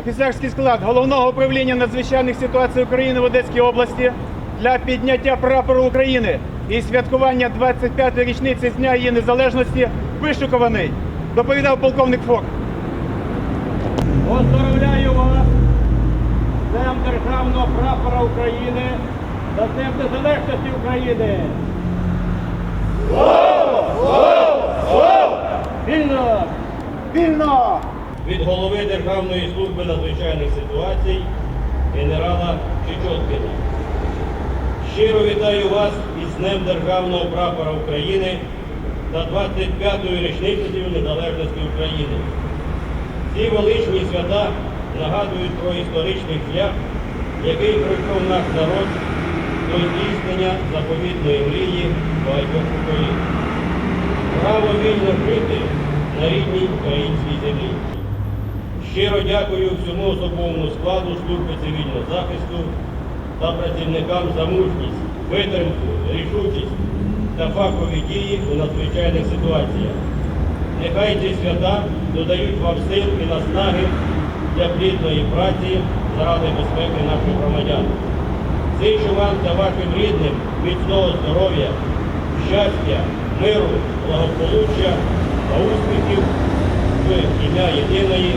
офіцерський склад головного управління надзвичайних ситуацій України в Одеській області для підняття прапору України і святкування 25-ї річниці з дня її незалежності вишикуваний. Доповідав полковник Фок. Поздравляю вас з Днем Державного прапора України та Днем Незалежності України! Вільно! Вільно! Від голови Державної служби надзвичайних ситуацій генерала Чечоткіна. Щиро вітаю вас із Днем Державного прапора України та 25-ї річницею незалежності України. Ці величні свята нагадують про історичний шлях, який пройшов наш народ до здійснення заповітної мрії багатьох поколінь. Право вільно жити на рідній українській землі. Щиро дякую всьому особовому складу служби цивільного захисту та працівникам за мужність, витримку, рішучість та фахові дії у надзвичайних ситуаціях. Нехай ці свята додають вам сил і наснаги для плідної праці заради безпеки наших громадян. Зичу вам та вашим рідним міцного здоров'я, щастя, миру, благополуччя та успіхів в ім'я єдиної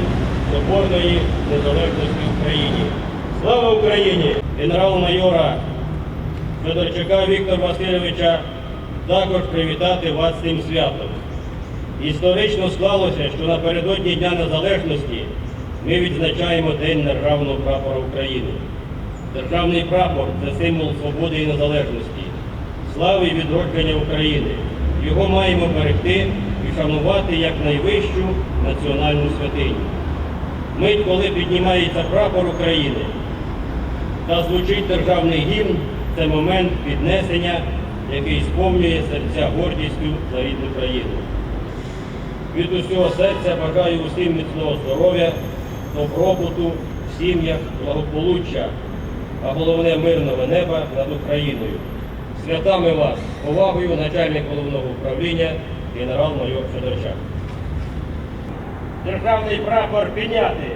соборної незалежності України. Слава Україні! Генерал-майора Федорчука Віктора Васильовича також привітати вас цим святом. Історично склалося, що напередодні Дня Незалежності ми відзначаємо День Державного прапора України. Державний прапор це символ свободи і незалежності, слави і відродження України. Його маємо берегти і шанувати як найвищу національну святиню. Мить, коли піднімається прапор України та звучить державний гімн, це момент піднесення, який сповнює серця гордістю за рідну країну. Від усього серця бажаю усім міцного здоров'я, добробуту, в сім'ях, благополуччя, а головне мирного неба над Україною. Святами вас, повагою, начальник головного управління, генерал-майор Федорчак. Державний прапор підняти.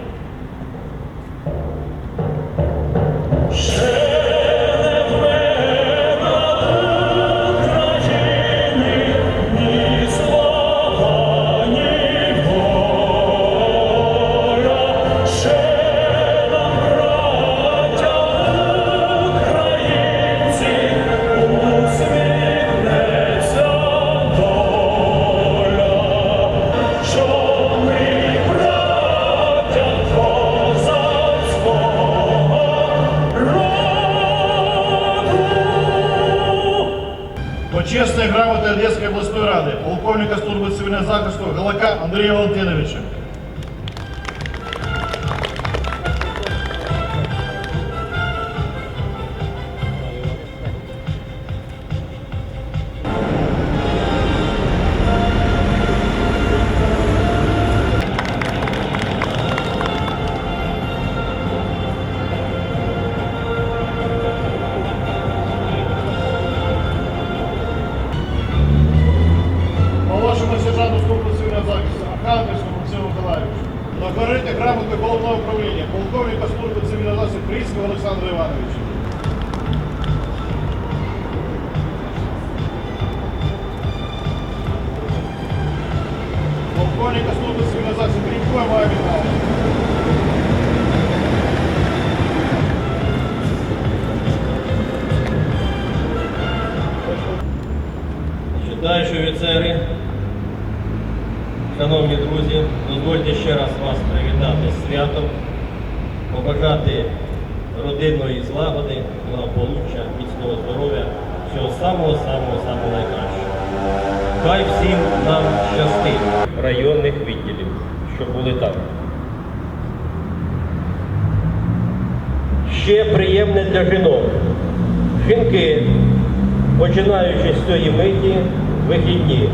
Почесної грамоти Одеської обласної ради, полковника служби цивільного захисту Галака Андрія Валентиновича. Нагорити грамоти головного управління, полковника служби цивільного захисту Крійського Олександра Івановича. Полковника служби захисту Крінько Мая Михайловича. Офіцери, шановні друзі, дозвольте ще раз вас привітати з святом, побажати родинної злагоди, благополуччя, міцного здоров'я, всього самого-самого-самого найкращого. Хай всім нам щастить районних відділів, щоб були там. Ще приємне для жінок. Жінки, починаючи з цієї миті, вихідні,